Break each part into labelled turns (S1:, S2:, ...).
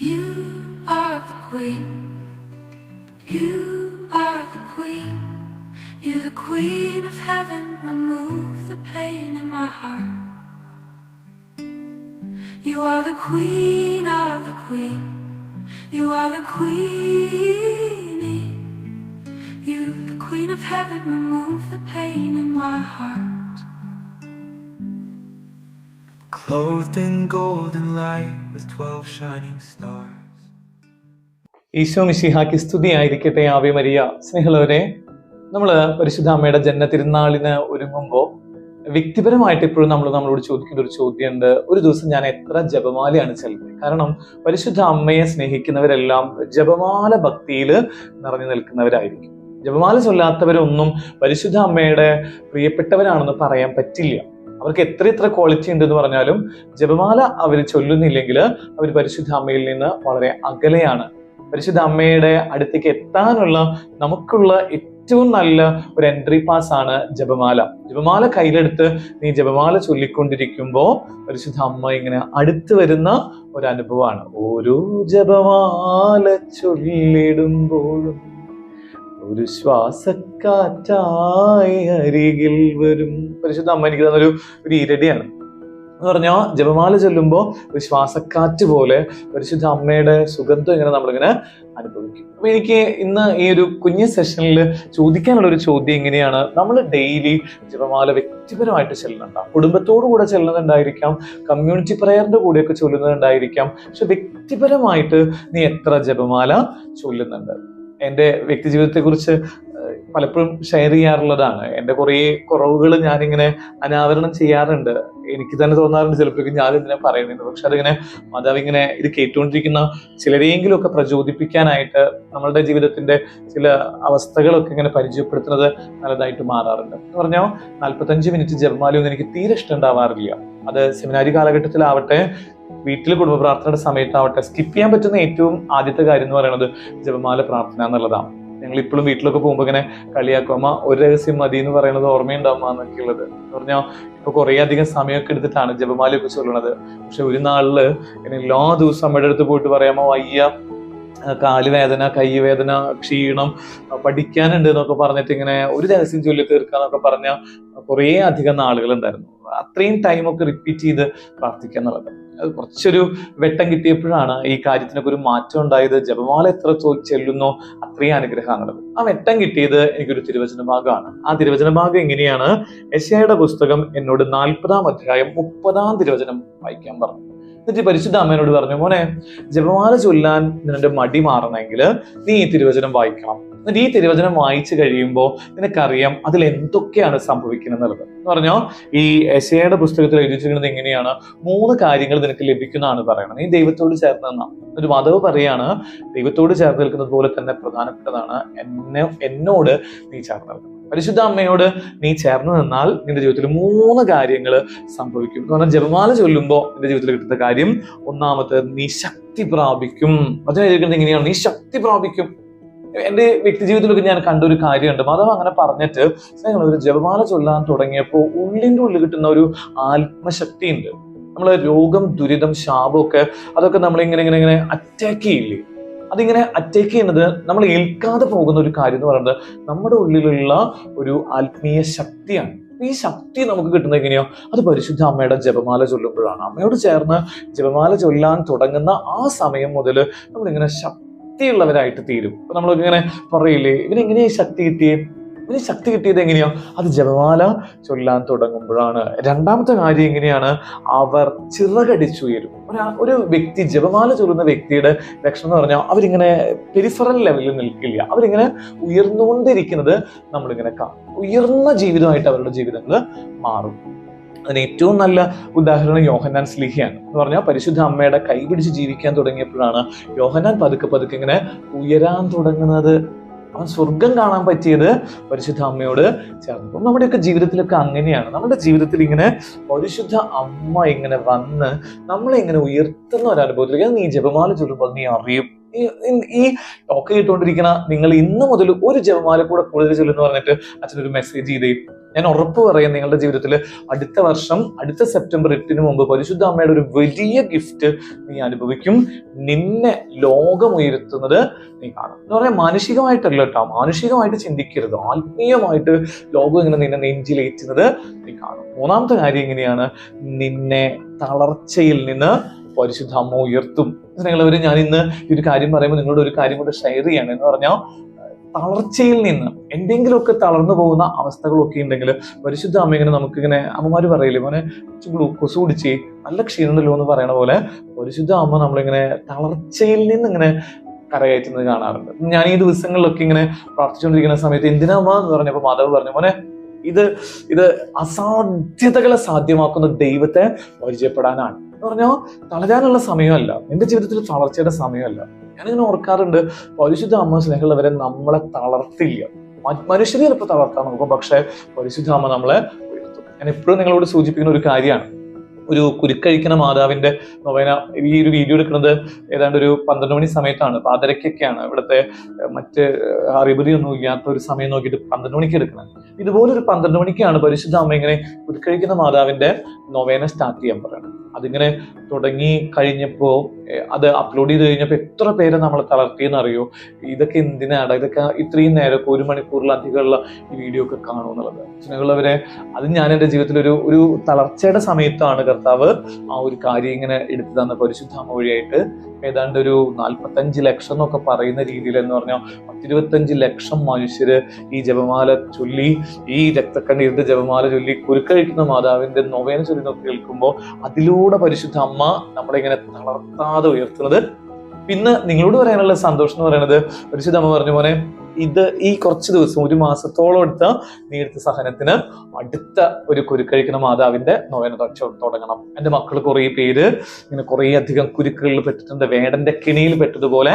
S1: You are the queen. You are the queen. You're the queen of heaven. Remove the pain in my heart. You are the queen of the queen. You are the queenie. You, the queen of heaven. Remove the pain in my heart.
S2: Clothed in golden light with twelve shining stars.
S3: Isho മിശിഹാക്ക് സ്തുതിയായിരിക്കട്ടെ ആവി Maria. സ്നേഹമുള്ളവരെ നമ്മൾ പരിശുദ്ധ അമ്മയുടെ ജന്മ തിരുനാളിന് ഒരുങ്ങുമ്പോൾ വ്യക്തിപരമായിട്ട് ഇപ്പോഴും നമ്മൾ നമ്മളോട് ചോദിക്കേണ്ട ഒരു ചോദ്യമുണ്ട്. ഒരു ദിവസം ഞാൻ എത്ര ജപമാലയാണ് ചെല്ലുന്നത്? കാരണം പരിശുദ്ധ അമ്മയെ സ്നേഹിക്കുന്നവരെല്ലാം ജപമാല ഭക്തിയിൽ നിറഞ്ഞു നിൽക്കുന്നവരായിരിക്കും. ജപമാല ചൊല്ലാത്തവരൊന്നും പരിശുദ്ധ അമ്മയുടെ പ്രിയപ്പെട്ടവരാണെന്ന് പറയാൻ പറ്റില്ല. അവർക്ക് എത്ര എത്ര ക്വാളിറ്റി ഉണ്ടെന്ന് പറഞ്ഞാലും ജപമാല അവർ ചൊല്ലുന്നില്ലെങ്കിൽ അവർ പരിശുദ്ധ അമ്മയിൽ നിന്ന് വളരെ അകലെയാണ്. പരിശുദ്ധ അമ്മയുടെ അടുത്തേക്ക് എത്താനുള്ള നമുക്കുള്ള ഏറ്റവും നല്ല ഒരു എൻട്രി പാസ് ആണ് ജപമാല. ജപമാല കയ്യിലെടുത്ത് നീ ജപമാല ചൊല്ലിക്കൊണ്ടിരിക്കുമ്പോൾ പരിശുദ്ധ അമ്മ ഇങ്ങനെ അടുത്ത് വരുന്ന ഒരു അനുഭവമാണ്. ഓരോ ജപമാല ചൊല്ലിടുമ്പോഴും ഒരു ശ്വാസക്കാറ്റായി അരികിൽ വരും. പരിശുദ്ധ അമ്മ എനിക്ക് തന്നൊരു ഒരു ഇരടിയാണ്. എന്ന് പറഞ്ഞാൽ ജപമാല ചൊല്ലുമ്പോൾ ഒരു ശ്വാസക്കാറ്റ് പോലെ പരിശുദ്ധ അമ്മയുടെ സുഗന്ധം ഇങ്ങനെ നമ്മളിങ്ങനെ അനുഭവിക്കും. അപ്പൊ എനിക്ക് ഇന്ന് ഈ ഒരു കുഞ്ഞു സെഷനിൽ ചോദിക്കാനുള്ള ഒരു ചോദ്യം എങ്ങനെയാണ് നമ്മൾ ഡെയിലി ജപമാല വ്യക്തിപരമായിട്ട് ചെല്ലുന്നുണ്ടാവും കുടുംബത്തോടു കൂടെ ചെല്ലുന്നുണ്ടായിരിക്കാം. കമ്മ്യൂണിറ്റി പ്രയറിന്റെ കൂടെയൊക്കെ ചൊല്ലുന്നുണ്ടായിരിക്കാം. പക്ഷെ വ്യക്തിപരമായിട്ട് നീ എത്ര ജപമാല ചൊല്ലുന്നുണ്ട്? എന്റെ വ്യക്തി ജീവിതത്തെക്കുറിച്ച് പലപ്പോഴും ഷെയർ ചെയ്യാറുള്ളതാണ്. എന്റെ കുറേ കുറവുകൾ ഞാനിങ്ങനെ അനാവരണം ചെയ്യാറുണ്ട്. എനിക്ക് തന്നെ തോന്നാറുണ്ട് ചിലപ്പോഴേക്കും ഞാൻ ഇതിനെ പറയുന്നുണ്ട് പക്ഷെ അതിങ്ങനെ മാതാവ് ഇങ്ങനെ ഇത് കേട്ടുകൊണ്ടിരിക്കുന്ന ചിലരെയെങ്കിലും ഒക്കെ പ്രചോദിപ്പിക്കാനായിട്ട് നമ്മളുടെ ജീവിതത്തിന്റെ ചില അവസ്ഥകളൊക്കെ ഇങ്ങനെ പരിചയപ്പെടുത്തുന്നത് നല്ലതായിട്ട് മാറാറുണ്ട്. എന്ന് പറഞ്ഞാൽ നാൽപ്പത്തഞ്ച് മിനിറ്റ് ജപമാലയൊന്നും എനിക്ക് തീരെ ഇഷ്ടം ഉണ്ടാവാറില്ല. അത് സെമിനാരി കാലഘട്ടത്തിലാവട്ടെ വീട്ടിൽ കുടുംബ പ്രാർത്ഥനയുടെ സമയത്താവട്ടെ സ്കിപ്പ് ചെയ്യാൻ പറ്റുന്ന ഏറ്റവും ആദ്യത്തെ കാര്യം എന്ന് പറയുന്നത് ജപമാല പ്രാർത്ഥന എന്നുള്ളതാണ്. ഞങ്ങൾ ഇപ്പോഴും വീട്ടിലൊക്കെ പോകുമ്പോൾ ഇങ്ങനെ കളിയാക്കും അമ്മ ഒരു രഹസ്യം മതി എന്ന് പറയുന്നത് ഓർമ്മയുണ്ടാവുക എന്നൊക്കെ ഉള്ളത്. എന്ന് പറഞ്ഞാൽ ഇപ്പൊ കുറേ അധികം സമയമൊക്കെ എടുത്തിട്ടാണ് ജപമാലയൊക്കെ ചൊല്ലണത് പക്ഷെ ഒരു നാളിൽ എല്ലാ ദിവസവും അമ്മയുടെ അടുത്ത് പോയിട്ട് പറയാമോ വയ്യ കാലുവേദന കൈ വേദന ക്ഷീണം പഠിക്കാനുണ്ട് എന്നൊക്കെ പറഞ്ഞിട്ട് ഇങ്ങനെ ഒരു രഹസ്യം ചൊല്ലി തീർക്കാന്നൊക്കെ പറഞ്ഞ കുറേ അധികം നാളുകൾ ഉണ്ടായിരുന്നു. അത്രയും ടൈമൊക്കെ റിപ്പീറ്റ് ചെയ്ത് പ്രാർത്ഥിക്കുക എന്നുള്ളത്. അത് കുറച്ചൊരു വെട്ടം കിട്ടിയപ്പോഴാണ് ഈ കാര്യത്തിനൊക്കെ ഒരു മാറ്റം ഉണ്ടായത്. ജപമാല എത്ര ചെല്ലുന്നു? അത്രയും അനുഗ്രഹമാണുള്ളത് ആ വെട്ടം കിട്ടിയത് എനിക്കൊരു തിരുവചന ഭാഗമാണ്. ആ തിരുവചന ഭാഗം എങ്ങനെയാണ്? യശയുടെ പുസ്തകം എന്നോട് നാൽപ്പതാം അധ്യായം മുപ്പതാം തിരുവചനം വായിക്കാൻ പറഞ്ഞു. എന്നിട്ട് പരിശുദ്ധ അമ്മേനോട് പറഞ്ഞു മോനെ ജപമാല ചൊല്ലാൻ നിന്റെ മടി മാറണമെങ്കിൽ നീ ഈ തിരുവചനം വായിക്കണം. എന്നിട്ട് ഈ തിരുവചനം വായിച്ചു കഴിയുമ്പോൾ നിനക്കറിയാം അതിൽ എന്തൊക്കെയാണ് സംഭവിക്കുന്നത് എന്നുള്ളത് എന്ന് പറഞ്ഞോ ഈ എശയുടെ പുസ്തകത്തിൽ എഴുതിച്ചിരിക്കുന്നത് എങ്ങനെയാണ് മൂന്ന് കാര്യങ്ങൾ നിനക്ക് ലഭിക്കുന്നതാണ് പറയണം നീ ദൈവത്തോട് ചേർന്ന് ഒരു മാധവ് പറയാണ് ദൈവത്തോട് ചേർന്ന് നിൽക്കുന്നത് പോലെ തന്നെ പ്രധാനപ്പെട്ടതാണ്. എന്നെ എന്നോട് നീ ചേർന്ന് നിൽക്കണം. പരിശുദ്ധ അമ്മയോട് നീ ചേർന്ന് നിന്നാൽ നിന്റെ ജീവിതത്തിൽ മൂന്ന് കാര്യങ്ങൾ സംഭവിക്കും. എന്ന് പറഞ്ഞാൽ ജപമാല ചൊല്ലുമ്പോൾ നിന്റെ ജീവിതത്തിൽ കിട്ടുന്ന കാര്യം ഒന്നാമത്തെ നീ ശക്തി പ്രാപിക്കും. അതിന് എഴുതിയിരിക്കുന്നത് എങ്ങനെയാണ് നീ ശക്തി പ്രാപിക്കും. എന്റെ വ്യക്തി ജീവിതത്തിലൊക്കെ ഞാൻ കണ്ട ഒരു കാര്യമുണ്ട്. മാധവ് അങ്ങനെ പറഞ്ഞിട്ട് ഞങ്ങൾ ഒരു ജപമാല ചൊല്ലാൻ തുടങ്ങിയപ്പോൾ ഉള്ളിന്റെ ഉള്ളിൽ കിട്ടുന്ന ഒരു ആത്മശക്തി ഉണ്ട് നമ്മളെ രോഗം ദുരിതം ശാപമൊക്കെ അതൊക്കെ നമ്മളിങ്ങനെ ഇങ്ങനെ ഇങ്ങനെ അറ്റാക്ക് ചെയ്യില്ലേ? അതിങ്ങനെ അറ്റേക്ക് ചെയ്യുന്നത് നമ്മൾ ഏൽക്കാതെ പോകുന്ന ഒരു കാര്യം എന്ന് പറയുന്നത് നമ്മുടെ ഉള്ളിലുള്ള ഒരു ആത്മീയ ശക്തിയാണ്. ഈ ശക്തി നമുക്ക് കിട്ടുന്നത് എങ്ങനെയോ? അത് പരിശുദ്ധ അമ്മയുടെ ജപമാല ചൊല്ലുമ്പോഴാണ്. അമ്മയോട് ചേർന്ന് ജപമാല ചൊല്ലാൻ തുടങ്ങുന്ന ആ സമയം മുതൽ നമ്മളിങ്ങനെ ശക്തിയുള്ളവരായിട്ട് തീരും. നമ്മളിങ്ങനെ പറയില്ലേ ഇവനെങ്ങനെയാ ശക്തി കിട്ടിയേ? ഇവന് ശക്തി കിട്ടിയത് എങ്ങനെയോ? അത് ജപമാല ചൊല്ലാൻ തുടങ്ങുമ്പോഴാണ്. രണ്ടാമത്തെ കാര്യം എങ്ങനെയാണ്? അവർ ചിറകടിച്ചുയരും. ഒരാ വ്യക്തി ജപമാല ചൊല്ലുന്ന വ്യക്തിയുടെ ലക്ഷണം എന്ന് പറഞ്ഞാൽ അവരിങ്ങനെ പെരിഫറൽ ലെവലിൽ നിൽക്കില്ല. അവരിങ്ങനെ ഉയർന്നുകൊണ്ടിരിക്കുന്നത് നമ്മളിങ്ങനെ കാണും. ഉയർന്ന ജീവിതമായിട്ട് അവരുടെ ജീവിതങ്ങൾ മാറും. അതിന് ഏറ്റവും നല്ല ഉദാഹരണം യോഹന്നാൻ സ്ലിഹിയാണ്. എന്ന് പറഞ്ഞാൽ പരിശുദ്ധ അമ്മയുടെ കൈ പിടിച്ച് ജീവിക്കാൻ തുടങ്ങിയപ്പോഴാണ് യോഹന്നാൻ പതുക്കെ പതുക്കെ ഇങ്ങനെ ഉയരാൻ തുടങ്ങുന്നത്. അവൻ സ്വർഗം കാണാൻ പറ്റിയത് പരിശുദ്ധ അമ്മയോട് ചേർന്നപ്പോൾ നമ്മുടെയൊക്കെ ജീവിതത്തിലൊക്കെ അങ്ങനെയാണ്. നമ്മുടെ ജീവിതത്തിൽ ഇങ്ങനെ പരിശുദ്ധ അമ്മ ഇങ്ങനെ വന്ന് നമ്മളെ ഇങ്ങനെ ഉയർത്തുന്ന ഒരു അനുഭവത്തിലേക്ക് നീ ജപമാല ചൊല്ലുമ്പോൾ നീ അറിയും. ഈ ടോക്ക് കേട്ടുകൊണ്ടിരിക്കുന്ന നിങ്ങൾ ഇന്ന് മുതൽ ഒരു ജപമാല കൂടെ കൂടുതൽ ചൊല്ലുന്നു പറഞ്ഞിട്ട് അച്ഛനൊരു മെസ്സേജ് ചെയ്തേ. ഞാൻ ഉറപ്പ് പറയാം നിങ്ങളുടെ ജീവിതത്തിൽ അടുത്ത വർഷം അടുത്ത സെപ്റ്റംബർ എട്ടിന് മുമ്പ് പരിശുദ്ധ അമ്മയുടെ ഒരു വലിയ ഗിഫ്റ്റ് നീ അനുഭവിക്കും. നിന്നെ ലോകം ഉയർത്തുന്നത് നീ കാണും. എന്ന് പറഞ്ഞാൽ മാനുഷികമായിട്ടല്ല കേട്ടോ. മാനുഷികമായിട്ട് ചിന്തിക്കരുത്. ആത്മീയമായിട്ട് ലോകം ഇങ്ങനെ നിന്നെ നെഞ്ചിലേറ്റുന്നത് നീ കാണും. മൂന്നാമത്തെ കാര്യം എങ്ങനെയാണ് നിന്നെ തളർച്ചയിൽ നിന്ന് പരിശുദ്ധ അമ്മ ഉയർത്തും. നിങ്ങളവർ ഞാൻ ഇന്ന് ഈ ഒരു കാര്യം പറയുമ്പോൾ നിങ്ങളോട് ഒരു കാര്യം കൂടെ ഷെയർ ചെയ്യണം. എന്ന് പറഞ്ഞാൽ തളർച്ചയിൽ നിന്ന് എന്തെങ്കിലുമൊക്കെ തളർന്നു പോകുന്ന അവസ്ഥകളൊക്കെ ഉണ്ടെങ്കിൽ പരിശുദ്ധ അമ്മ ഇങ്ങനെ നമുക്കിങ്ങനെ അമ്മമാര് പറയില്ലേ മോനെ കുറച്ച് ഗ്ലൂക്കോസ് കുടിച്ച് നല്ല ക്ഷീണമല്ലോ എന്ന് പറയണ പോലെ പരിശുദ്ധ അമ്മ നമ്മളിങ്ങനെ തളർച്ചയിൽ നിന്ന് ഇങ്ങനെ കരകയറ്റുന്നത് കാണാറുണ്ട്. ഞാൻ ഈ ദിവസങ്ങളിലൊക്കെ ഇങ്ങനെ പ്രാർത്ഥിച്ചുകൊണ്ടിരിക്കുന്ന സമയത്ത് എന്തിനാ അമ്മ? എന്ന് പറഞ്ഞപ്പോൾ മാതാവ് പറഞ്ഞു മോനെ ഇത് ഇത് അസാധ്യതകളെ സാധ്യമാക്കുന്ന ദൈവത്തെ പരിചയപ്പെടാനാണ്. എന്ന് പറഞ്ഞാൽ തളരാനുള്ള സമയമല്ല. നിന്റെ ജീവിതത്തിൽ തളർച്ചയുടെ സമയമല്ല. ഞാനിങ്ങനെ ഓർക്കാറുണ്ട് പരിശുദ്ധ അമ്മ സ്നേഹമുള്ളവരെ നമ്മളെ തളർത്തില്ല. മനുഷ്യരെ ചിലപ്പോൾ തളർത്താൻ നോക്കും പക്ഷേ പരിശുദ്ധ അമ്മ നമ്മളെ ഉയർത്തും. ഞാൻ എപ്പോഴും നിങ്ങളോട് സൂചിപ്പിക്കുന്ന ഒരു കാര്യമാണ്. ഒരു കുരുക്കഴിക്കുന്ന മാതാവിന്റെ നൊവേന ഈ ഒരു വീഡിയോ എടുക്കുന്നത് ഏതാണ്ട് ഒരു പന്ത്രണ്ട് മണി സമയത്താണ്. പാതരക്കൊക്കെയാണ് ഇവിടുത്തെ മറ്റ് അറിബറി ഒന്നും ഇല്ലാത്ത ഒരു സമയം നോക്കിയിട്ട് പന്ത്രണ്ട് മണിക്ക് എടുക്കുന്നത്. ഇതുപോലെ ഒരു പന്ത്രണ്ട് മണിക്കാണ് പരിശുദ്ധ അമ്മ ഇങ്ങനെ കുരുക്കഴിക്കുന്ന മാതാവിന്റെ നൊവേന സ്റ്റാർട്ട് ചെയ്യാൻ പറയുന്നത്. അതിങ്ങനെ തുടങ്ങി കഴിഞ്ഞപ്പോൾ അത് അപ്ലോഡ് ചെയ്ത് കഴിഞ്ഞപ്പോൾ എത്ര പേരെ നമ്മൾ തളർത്തിയെന്ന് അറിയോ? ഇതൊക്കെ എന്തിനാണ് ഇതൊക്കെ ഇത്രയും നേരമൊക്കെ ഒരു മണിക്കൂറിലധികമുള്ള ഈ വീഡിയോ ഒക്കെ കാണും എന്നുള്ളത്. സ്നേഹമുള്ളവരെ അത് ഞാൻ എന്റെ ജീവിതത്തിൽ ഒരു ഒരു തളർച്ചയുടെ സമയത്താണ് കർത്താവ് ആ ഒരു കാര്യം ഇങ്ങനെ എടുത്തു തന്ന പരിശുദ്ധാമ വഴിയായിട്ട്. ഏതാണ്ട് ഒരു നാൽപ്പത്തഞ്ച് ലക്ഷം എന്നൊക്കെ പറയുന്ന രീതിയിൽ എന്ന് പറഞ്ഞാൽ പത്തിരുപത്തഞ്ച് ലക്ഷം മനുഷ്യര് ഈ ജപമാല ചൊല്ലി ഈ രക്തക്കണ്ണീരിന്റെ ജപമാല ചൊല്ലി കുരുക്കഴിക്കുന്ന മാതാവിന്റെ നൊവേന ചൊല്ലി നോക്കി കേൾക്കുമ്പോൾ അതിലൂടെ പരിശുദ്ധ അമ്മ നമ്മളെ ഇങ്ങനെ തളർത്താതെ ഉയർത്തുന്നത്. പിന്നെ നിങ്ങളോട് പറയാനുള്ള സന്തോഷം എന്ന് പറയുന്നത് പരിശുദ്ധ അമ്മ പറഞ്ഞ പോലെ ഇത് ഈ കുറച്ച് ദിവസം ഒരു മാസത്തോളം എടുത്ത നീർത്ത സഹനത്തിന് അടുത്ത ഒരു കുരുക്കഴിക്കുന്ന മാതാവിന്റെ നോവേന തൊ- തുടങ്ങണം. എന്റെ മക്കൾ കുറേ പേര് ഇങ്ങനെ കുറേ അധികം കുരുക്കുകളിൽ പെട്ടിട്ടുണ്ട് വേടന്റെ കിണിയിൽ പെട്ടതുപോലെ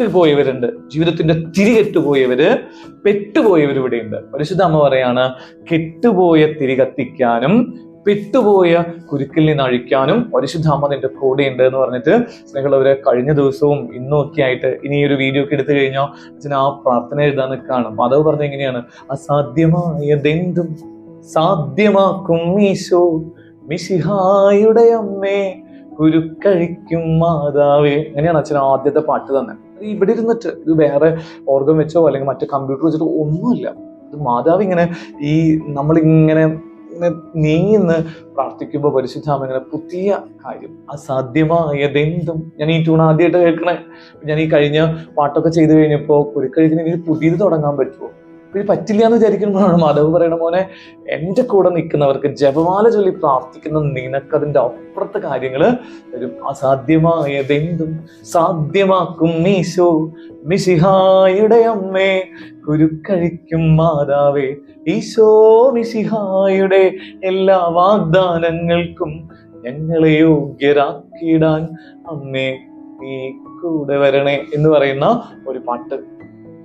S3: കെട്ടുപോയവരുണ്ട് ജീവിതത്തിന്റെ തിരികെട്ടുപോയവര് പെട്ടുപോയവർ ഇവിടെയുണ്ട്. പരിശുദ്ധ അമ്മ പറയാണ് കെട്ടുപോയ തിരി കത്തിക്കാനും പെട്ടുപോയ കുരുക്കിൽ നിന്ന് അഴിക്കാനും പരിശുദ്ധ അമ്മ നിന്റെ ഉണ്ട് എന്ന് പറഞ്ഞിട്ട് സ്നേഹമുള്ളവരെ കഴിഞ്ഞ ദിവസവും ഇന്നും ഒക്കെ ആയിട്ട് ഇനി ഒരു വീഡിയോ ഒക്കെ എടുത്തു കഴിഞ്ഞാൽ അച്ഛൻ ആ പ്രാർത്ഥന എഴുതാന്ന് കാണും മാധവ് പറഞ്ഞ എങ്ങനെയാണ്? അസാധ്യമായതെന്തും സാധ്യമാക്കും ഈശോ മിശിഹായുടെ അമ്മേ കുരുക്കഴിക്കും മാതാവേ. അങ്ങനെയാണ് അച്ഛൻ ആദ്യത്തെ പാട്ട് തന്നെ. ഇവിടെ ഇരുന്നിട്ട് ഇത് വേറെ ഓർഗൻ വെച്ചോ അല്ലെങ്കിൽ മറ്റേ കമ്പ്യൂട്ടർ വെച്ചിട്ട് ഒന്നുമില്ല. ഇത് മാതാവ് ഇങ്ങനെ ഈ നമ്മളിങ്ങനെ നീങ്ങിന്ന് പ്രാർത്ഥിക്കുമ്പോൾ പരിശുദ്ധാമ ഇങ്ങനെ പുതിയ കാര്യം. അസാധ്യമായതെന്തും ഞാൻ ഈ ട്യൂൺ ആദ്യമായിട്ട് കേൾക്കണേ. ഞാൻ ഈ കഴിഞ്ഞ പാട്ടൊക്കെ ചെയ്തു കഴിഞ്ഞപ്പോൾ കുരുക്കഴിഞ്ഞ് ഇനി പുതിയത് തുടങ്ങാൻ പറ്റുമോ ഇത് പറ്റില്ല എന്ന് വിചാരിക്കുമ്പോഴാണ് മാധവ് പറയണ മോനെ എന്റെ കൂടെ നിൽക്കുന്നവർക്ക് ജപമാല ചൊല്ലി പ്രാർത്ഥിക്കുന്ന നിനക്കതിന്റെ അപ്പുറത്തെ കാര്യങ്ങൾ വരും അസാധ്യമായതെന്തും സാധ്യമാക്കും മീശോ മിശിഹായുടെ അമ്മേ കുരുക്കഴിക്കും മാതാവേ. ഈശോ മിശിഹായുടെ എല്ലാ വാഗ്ദാനങ്ങൾക്കും ഞങ്ങളെ യോഗ്യരാക്കിയിടാൻ അമ്മേ നീ കൂടെ വരണേ എന്ന് പറയുന്ന ഒരു പാട്ട്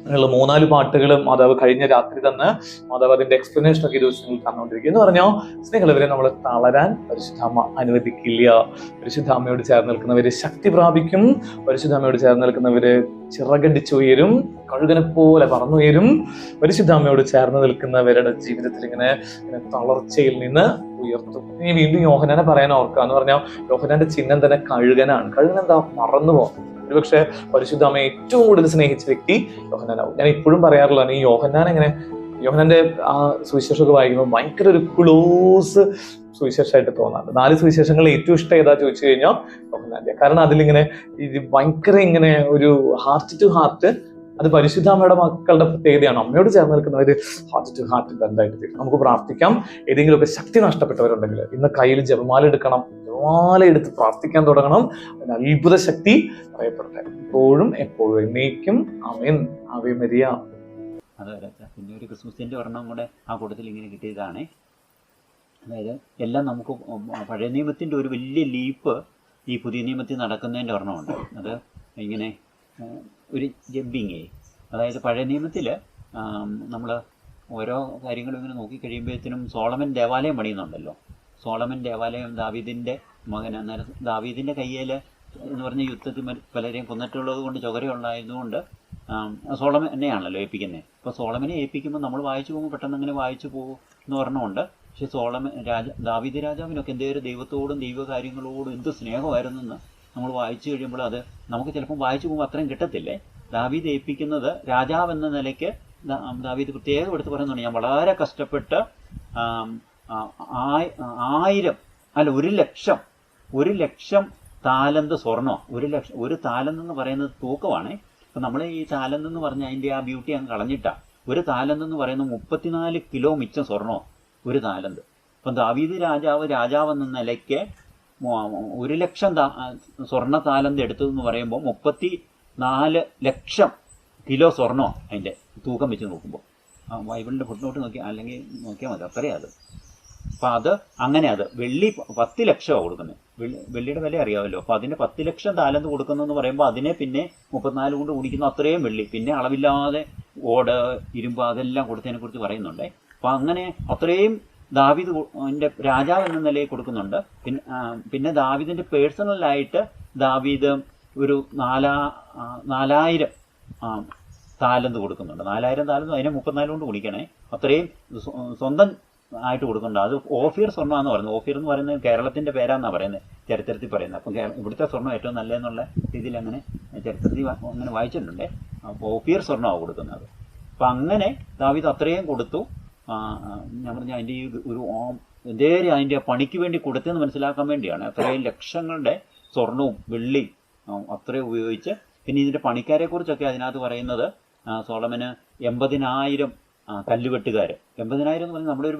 S3: അങ്ങനെയുള്ള മൂന്നാൽ പാട്ടുകൾ മാതാവ് കഴിഞ്ഞ രാത്രി തന്നെ മാതാവ് അതിന്റെ എക്സ്പ്ലനേഷൻ ഒക്കെ ഈ ദിവസങ്ങളിൽ തന്നുകൊണ്ടിരിക്കും എന്ന് പറഞ്ഞാൽ സ്നേഹമുള്ളവരെ നമ്മൾ തളരാൻ പരിശുദ്ധാമ്മ അനുവദിക്കില്ല. പരിശുദ്ധാമ്മയോട് ചേർന്ന് നിൽക്കുന്നവര് ശക്തി പ്രാപിക്കും. പരിശുദ്ധാമ്മയോട് ചേർന്ന് നിൽക്കുന്നവര് ചിറകടിച്ചുയരും കഴുകനെ പോലെ പറന്നുയരും. പരിശുദ്ധാമ്മയോട് ചേർന്ന് നിൽക്കുന്നവരുടെ ജീവിതത്തിൽ ഇങ്ങനെ തളർച്ചയിൽ നിന്ന് ഉയർത്തും. ഇനി വീണ്ടും യോഹനാനെ പറയാൻ ഓർക്കുക. എന്ന് പറഞ്ഞാൽ യോഹനാന്റെ ചിഹ്നം തന്നെ കഴുകനാണ്. കഴുകൻ എന്താ മറന്നു പോകും. ഒരുപക്ഷെ പരിശുദ്ധാമ്മയെ ഏറ്റവും കൂടുതൽ സ്നേഹിച്ച വ്യക്തി യോഹനാനാവും ഞാൻ ഇപ്പോഴും പറയാറുള്ളതാണ് ഈ യോഹന്നാൻ എങ്ങനെ യോഹനാന്റെ ആ സുവിശേഷമൊക്കെ വായിക്കുമ്പോൾ ഭയങ്കര ഒരു ക്ലോസ് സുവിശേഷമായിട്ട് തോന്നാറുണ്ട്. നാല് സുവിശേഷങ്ങളിൽ ഏറ്റവും ഇഷ്ടം ഏതാ ചോദിച്ചു കഴിഞ്ഞാൽ യോഹന്നാന്റെ കാരണം അതിലിങ്ങനെ ഇത് ഭയങ്കര ഇങ്ങനെ ഒരു ഹാർട്ട് ടു ഹാർട്ട് അത് പരിശുദ്ധാമ്മയുടെ മക്കളുടെ പ്രത്യേകതയാണ്. അമ്മയോട് ചേർന്ന് നിൽക്കുന്ന ഒരു ഹാർട്ട് ടു ഹാർട്ട് ബന്ധമായിട്ട് തീരും. നമുക്ക് പ്രാർത്ഥിക്കാം. ഏതെങ്കിലുമൊക്കെ ശക്തി നഷ്ടപ്പെട്ടവരുണ്ടെങ്കിൽ ഇന്ന് കയ്യിൽ ജപമാല എടുക്കണം ജപമാല എടുത്ത് പ്രാർത്ഥിക്കാൻ തുടങ്ങണം. അതിന് അത്ഭുത ശക്തി പറയപ്പെടട്ടെ ഇപ്പോഴും എപ്പോഴും എന്നേക്കും.
S4: അമയൻ അവയമരിയ പിന്നെ ഒരു ക്രിസ്മസിന്റെ ഒരെണ്ണം കൂടെ ആ കൂട്ടത്തിൽ ഇങ്ങനെ കിട്ടിയതാണ്. അതായത് എല്ലാം നമുക്ക് പഴയ നിയമത്തിന്റെ ഒരു വലിയ ലീപ്പ് ഈ പുതിയ നിയമത്തിൽ നടക്കുന്നതിന്റെ ഒരെണ്ണമുണ്ട് അത് ഇങ്ങനെ ഒരു ജമ്പിങ് അതായത് പഴയ നിയമത്തിൽ നമ്മൾ ഓരോ കാര്യങ്ങളും ഇങ്ങനെ നോക്കിക്കഴിയുമ്പോഴത്തേനും സോളമൻ ദേവാലയം പണിയുന്നുണ്ടല്ലോ. സോളമൻ ദേവാലയം ദാവീദിന്റെ മകൻ അന്നേരം ദാവീദിന്റെ കയ്യിൽ എന്ന് പറഞ്ഞ യുദ്ധത്തിൽ പലരെയും കൊന്നിട്ടുള്ളത് കൊണ്ട് സോളമൻ സോളമനെയാണല്ലോ ഏൽപ്പിക്കുന്നത് അപ്പോൾ സോളമനെ ഏൽപ്പിക്കുമ്പോൾ നമ്മൾ വായിച്ചു പോകുമ്പോൾ പെട്ടെന്ന് അങ്ങനെ വായിച്ചു പോകും എന്ന് പറഞ്ഞുകൊണ്ട് പക്ഷേ സോളമൻ രാജ ദാവീദ് രാജാവിനൊക്കെ എന്തേലും ദൈവത്തോടും ദൈവകാര്യങ്ങളോടും എന്ത് സ്നേഹമായിരുന്നെന്ന് നമ്മൾ വായിച്ചു കഴിയുമ്പോൾ അത് നമുക്ക് ചിലപ്പോൾ വായിച്ചു പോകുമ്പോൾ അത്രയും കിട്ടത്തില്ലേ? ദാവീദ് ഏൽപ്പിക്കുന്നത് രാജാവ് എന്ന നിലയ്ക്ക് ദാവീദ് പ്രത്യേകം എടുത്ത് പറയുന്നുണ്ട് ഞാൻ വളരെ കഷ്ടപ്പെട്ട് ആയിരം അല്ല ഒരു ലക്ഷം ഒരു ലക്ഷം താലന്ത് സ്വർണോ ഒരു ലക്ഷം ഒരു താലന്ത് എന്ന് പറയുന്നത് തൂക്കമാണേ. അപ്പം നമ്മൾ ഈ താലന്ത് എന്ന് പറഞ്ഞ അതിന്റെ ആ ബ്യൂട്ടി അങ്ങ് കളഞ്ഞിട്ടാണ് ഒരു താലന്ത് എന്ന് പറയുന്നത് മുപ്പത്തിനാല് കിലോ മിച്ചം സ്വർണോ ഒരു താലന്ത് അപ്പം ദാവീദ് രാജാവ് രാജാവെന്ന നിലയ്ക്ക് ഒരു ലക്ഷം സ്വർണ താലന്ത് എടുത്തു എന്ന് പറയുമ്പോൾ മുപ്പത്തി നാല് ലക്ഷം കിലോ സ്വർണോ അതിന്റെ തൂക്കം വെച്ച് നോക്കുമ്പോൾ. ബൈബിളിന്റെ ഫുട്നോട്ട് നോക്കി അല്ലെങ്കിൽ നോക്കിയാൽ മതി അത്രയേ അത്. അപ്പം അത് അങ്ങനെ അത് വെള്ളി പത്ത് ലക്ഷമാണ് കൊടുക്കുന്നത്. വെള്ളി വെള്ളിയുടെ വില അറിയാമല്ലോ. അപ്പോൾ അതിന്റെ പത്ത് ലക്ഷം താലന്ത് കൊടുക്കുന്നതെന്ന് പറയുമ്പോൾ അതിനെ പിന്നെ മുപ്പത്തിനാല് കൊണ്ട് കുടിക്കുന്ന അത്രയും വെള്ളി. പിന്നെ അളവില്ലാതെ ഓട് ഇരുമ്പ് അതെല്ലാം കൊടുത്തതിനെക്കുറിച്ച് പറയുന്നുണ്ട്. അപ്പം അങ്ങനെ അത്രയും ദാവിദ് രാജാവ് എന്ന നിലയിൽ കൊടുക്കുന്നുണ്ട്. പിന്നെ പിന്നെ ദാവിദിന്റെ പേഴ്സണലായിട്ട് ദാവീദ് ഒരു നാലാ നാലായിരം താലന്ത് കൊടുക്കുന്നുണ്ട്. നാലായിരം താലന്ത് അതിനെ മുപ്പത്തിനാല് കൊണ്ട് കുടിക്കണേ അത്രയും സ്വന്തം ആയിട്ട് കൊടുക്കുന്നുണ്ട്. അത് ഓഫീർ സ്വർണമാണെന്ന് പറയുന്നത്. ഓഫീർ എന്ന് പറയുന്നത് കേരളത്തിന്റെ പേരാന്നാണ് പറയുന്നത് ചരിത്രത്തിൽ പറയുന്നത്. അപ്പം ഇവിടുത്തെ സ്വർണം ഏറ്റവും നല്ലതെന്നുള്ള രീതിയിൽ അങ്ങനെ ചരിത്രത്തിൽ അങ്ങനെ വായിച്ചിട്ടുണ്ട്. അപ്പോൾ ഓഫീർ സ്വർണമാണ് കൊടുക്കുന്നത്. അപ്പം അങ്ങനെ ദാവിദ് അത്രയും കൊടുത്തു. ഞാൻ പറഞ്ഞ അതിന്റെ ഈ ഒരു ഓം നേരെ അതിന്റെ പണിക്ക് വേണ്ടി കൊടുത്തെന്ന് മനസ്സിലാക്കാൻ വേണ്ടിയാണ്. അത്രയും ലക്ഷങ്ങളുടെ സ്വർണവും വെള്ളി അത്രയും ഉപയോഗിച്ച് പിന്നെ ഇതിന്റെ പണിക്കാരെ കുറിച്ചൊക്കെ അതിനകത്ത് പറയുന്നത് സോളമന് എൺപതിനായിരം കല്ലുവെട്ടുകാർ എൺപതിനായിരം എന്ന് പറഞ്ഞാൽ നമ്മുടെ ഒരു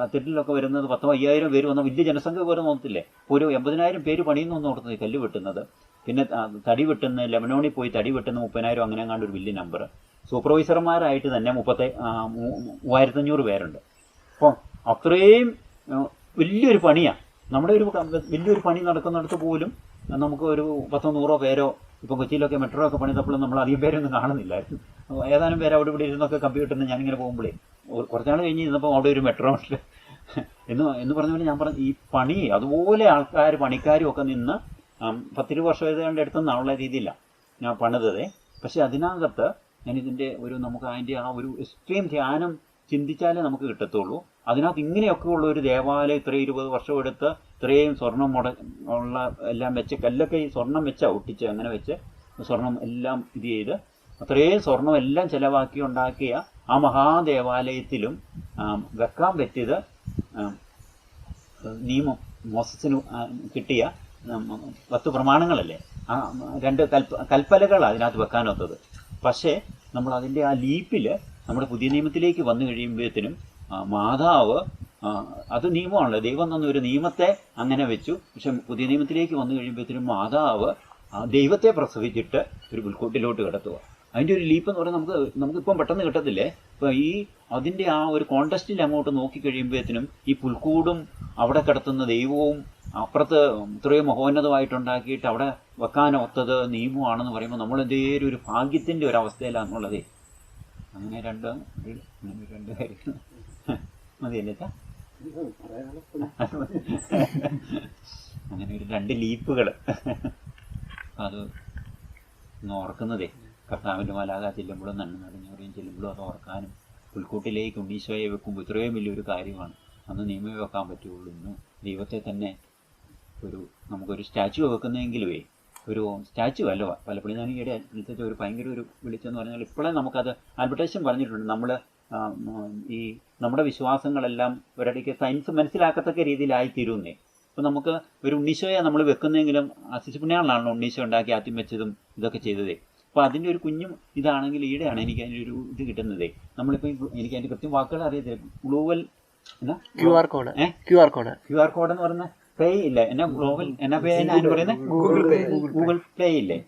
S4: കത്തീഡ്രലിലൊക്കെ വരുന്നത് പത്തോ അയ്യായിരം പേര് വന്ന വലിയ ജനസംഖ്യ പോലെ നോക്കത്തില്ലേ ഒരു എൺപതിനായിരം പേര് പണിയുന്നു ഒന്നും ഓർത്തത് കല്ല് വെട്ടുന്നത്. പിന്നെ തടി വെട്ടുന്ന ലെമനോണിൽ പോയി തടി വെട്ടുന്ന മുപ്പതിനായിരം അങ്ങനെ കണ്ട ഒരു വലിയ നമ്പർ സൂപ്പർവൈസർമാരായിട്ട് തന്നെ മുപ്പത്തി മൂവായിരത്തഞ്ഞൂറ് പേരുണ്ട്. അപ്പം അത്രയും വലിയൊരു പണിയാണ് നമ്മുടെ ഒരു വലിയൊരു പണി നടക്കുന്നിടത്ത് പോലും നമുക്ക് ഒരു പത്തോ നൂറോ പേരോ ഇപ്പം കൊച്ചിയിലൊക്കെ മെട്രോ ഒക്കെ പണിതപ്പോഴും നമ്മൾ അധികം പേരൊന്നും കാണുന്നില്ലായിരുന്നു. ഏതാനും പേര് അവിടെ ഇവിടെ ഇരുന്നൊക്കെ കമ്പ്യൂട്ടറിന് ഞാനിങ്ങനെ പോകുമ്പോഴേ കുറച്ചാൾ കഴിഞ്ഞ് ഇരുന്നപ്പോൾ അവിടെ ഒരു മെട്രോ ഉണ്ട്. എന്ന് എന്ന് പറഞ്ഞ പോലെ ഞാൻ പറഞ്ഞു ഈ പണി അതുപോലെ ആൾക്കാർ പണിക്കാരും ഒക്കെ നിന്ന് പത്തിരു വർഷം ഏതാണ്ട് എടുത്തെന്നുള്ള രീതിയിലാണ് ഞാൻ പണിതത്. പക്ഷേ അതിനകത്ത് ഞാൻ ഇതിന്റെ ഒരു നമുക്ക് അതിന്റെ ആ ഒരു എക്സ്ട്രീം ധ്യാനം ചിന്തിച്ചാലേ നമുക്ക് കിട്ടത്തുള്ളൂ. അതിനകത്ത് ഇങ്ങനെയൊക്കെ ഉള്ള ഒരു ദേവാലയം ഇത്രയും ഇരുപത് വർഷം എടുത്ത് ഇത്രയും സ്വർണം മുട ഉള്ള എല്ലാം വെച്ച് കല്ലൊക്കെ ഈ സ്വർണം വെച്ച ഒട്ടിച്ച് അങ്ങനെ വെച്ച് സ്വർണം എല്ലാം ഇത് ചെയ്ത് അത്രയും സ്വർണം എല്ലാം ചിലവാക്കി ഉണ്ടാക്കിയ ആ മഹാദേവാലയത്തിലും വെക്കാൻ പറ്റിയത് നിയമം മോസസിന് കിട്ടിയ പത്ത് പ്രമാണങ്ങളല്ലേ? ആ രണ്ട് കൽപ്പ കൽപ്പലകളാണ് അതിനകത്ത് വെക്കാനൊത്തത്. പക്ഷേ നമ്മൾ അതിന്റെ ആ ലീപ്പിൽ നമ്മുടെ പുതിയ നിയമത്തിലേക്ക് വന്നു കഴിയുമ്പോഴത്തേനും മാതാവ് അത് നിയമമാണല്ലോ. ദൈവം തന്ന ഒരു നിയമത്തെ അങ്ങനെ വെച്ചു. പക്ഷെ പുതിയ നിയമത്തിലേക്ക് വന്നു കഴിയുമ്പോഴത്തേനും മാതാവ് ദൈവത്തെ പ്രസവിച്ചിട്ട് ഒരു പുൽക്കൂട്ടിലോട്ട് കിടത്തുക. അതിന്റെ ഒരു ലീപ്പ് എന്ന് പറഞ്ഞാൽ നമുക്ക് നമുക്കിപ്പം പെട്ടെന്ന് കിട്ടത്തില്ലേ? ഇപ്പോൾ ഈ അതിന്റെ ആ ഒരു കോണ്ടസ്റ്റിൽ അങ്ങോട്ട് നോക്കി കഴിയുമ്പോഴത്തേനും ഈ പുൽക്കൂടും അവിടെ കിടത്തുന്ന ദൈവവും അപ്പുറത്ത് ഇത്രയും മഹോന്നതമായിട്ടുണ്ടാക്കിയിട്ട് അവിടെ വെക്കാനൊത്തത് നിയമമാണെന്ന് പറയുമ്പോൾ നമ്മൾ എന്തേലും ഒരു ഭാഗ്യത്തിന്റെ ഒരു അവസ്ഥയിലാണെന്നുള്ളതേ അങ്ങനെ രണ്ട് രണ്ട് കാര്യങ്ങൾ. മതിയല്ലേ അങ്ങനെ ഒരു രണ്ട് ലീപ്പുകൾ അത് ഓർക്കുന്നതേ. കർത്താവിന്റെ മലാക ചെല്ലുമ്പോഴും നന്മ നടഞ്ഞവരെയും ചെല്ലുമ്പോഴും അത് ഓർക്കാനും പുൽക്കൂട്ടിലേക്ക് ഉണ്ണീശോയെ വെക്കുമ്പോൾ ഇത്രയും വലിയൊരു കാര്യമാണ്. അന്ന് നിയമം വെക്കാൻ പറ്റുള്ളൂ. ഇന്ന് ദൈവത്തെ തന്നെ ഒരു നമുക്കൊരു സ്റ്റാച്ചു വെക്കുന്നതെങ്കിലുമേ ഒരു സ്റ്റാച്ചു അല്ല പലപ്പോഴും ഞാൻ ഈയിടെ അനുസരിച്ച് ഒരു ഭയങ്കര ഒരു വിളിച്ചെന്ന് പറഞ്ഞാൽ ഇപ്പോഴേ നമുക്കത് അഡ്വർടൈസും പറഞ്ഞിട്ടുണ്ട്. നമ്മൾ ഈ നമ്മുടെ വിശ്വാസങ്ങളെല്ലാം ഒരിടയ്ക്ക് സയൻസ് മനസ്സിലാക്കത്തക്ക രീതിയിലായി തീരുന്നേ അപ്പോൾ നമുക്ക് ഒരു ഉണ്ണീശോയെ നമ്മൾ വെക്കുന്നെങ്കിലും ശിശുപുണ്യാളാണല്ലോ ഉണ്ണീശോ ഉണ്ടാക്കി ആദ്യം വെച്ചതും ഇതൊക്കെ ചെയ്തതേ. അപ്പോൾ അതിന്റെ ഒരു കുഞ്ഞും ഇതാണെങ്കിൽ ഈടെയാണ് എനിക്ക് അതിന്റെ ഒരു ഇത് കിട്ടുന്നതേ. നമ്മളിപ്പോൾ എനിക്ക് അതിന്റെ കൃത്യം വാക്കുകൾ അറിയത്തില്ല. ഗ്ലോവൽ എന്നാ
S5: Q R code? Q R code
S4: Q R code എന്ന് പറയുന്ന പേ ഇല്ല? എന്നാ ഗ്ലോബൽ എന്നാ പേ ഞാൻ പറയുന്നത്
S5: ഗൂഗിൾ പേ
S4: ഗൂഗിൾ പേ ഇല്ലേ?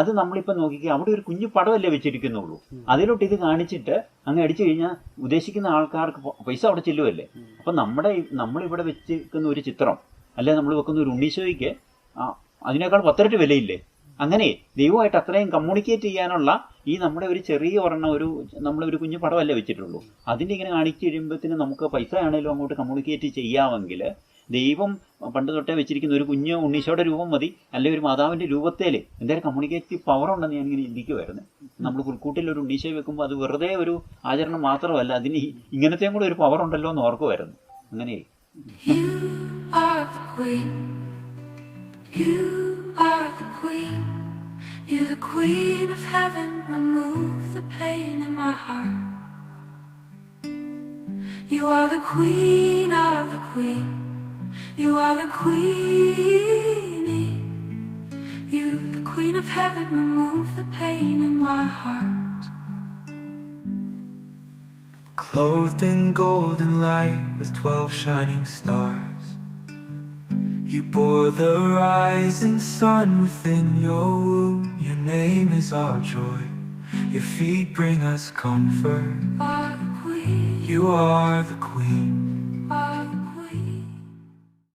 S4: അത് നമ്മളിപ്പോൾ നോക്കിക്കുക അവിടെ ഒരു കുഞ്ഞു പടമല്ലേ വെച്ചിരിക്കുന്നുള്ളൂ. അതിലോട്ട് ഇത് കാണിച്ചിട്ട് അങ്ങ് അടിച്ചു കഴിഞ്ഞാൽ ഉദ്ദേശിക്കുന്ന ആൾക്കാർക്ക് പൈസ അവിടെ ചെല്ലുമല്ലേ അപ്പം നമ്മുടെ നമ്മളിവിടെ വെച്ചിരിക്കുന്ന ഒരു ചിത്രം അല്ലെ നമ്മൾ വെക്കുന്ന ഒരു ഉണ്ണീശോയ്ക്ക് അതിനേക്കാൾ പത്തിരട്ടി വിലയില്ലേ? അങ്ങനെ ദൈവമായിട്ട് അത്രയും കമ്മ്യൂണിക്കേറ്റ് ചെയ്യാനുള്ള ഈ നമ്മുടെ ഒരു ചെറിയ ഒരെണ്ണം ഒരു നമ്മൾ ഒരു കുഞ്ഞു പടമല്ലേ വെച്ചിട്ടുള്ളൂ. അതിന്റെ ഇങ്ങനെ കാണിച്ചു കഴിയുമ്പോഴത്തേന് നമുക്ക് പൈസ ആണെങ്കിലും അങ്ങോട്ട് കമ്മ്യൂണിക്കേറ്റ് ചെയ്യാമെങ്കിൽ ദൈവം പണ്ട് തൊട്ടേ വെച്ചിരിക്കുന്ന ഒരു കുഞ്ഞ് ഉണ്ണീശോയുടെ രൂപം മതി അല്ലെങ്കിൽ ഒരു മാതാവിന്റെ രൂപത്തേൽ എന്തായാലും കമ്മ്യൂണിക്കേറ്റീവ് പവർ ഉണ്ടെന്ന് ഞാൻ ഇങ്ങനെ ചിന്തിക്കുമായിരുന്നു നമ്മൾ പുൽക്കൂട്ടിൽ ഒരു ഉണ്ണീശോയെ വെക്കുമ്പോൾ അത് വെറുതെ ഒരു ആചരണം മാത്രമല്ല അതിന് ഇങ്ങനത്തെയും കൂടെ ഒരു പവർ ഉണ്ടല്ലോ എന്ന് ഓർക്കുമായിരുന്നു അങ്ങനെ.
S1: You are the queen of the queen. You are the queenie. You, the queen of heaven. Remove the pain in my heart.
S2: Clothed in golden light with twelve shining stars. You bore the rising sun within your womb. Your name is our joy. Your feet bring us comfort.
S1: You are the queen.
S2: You are the queen.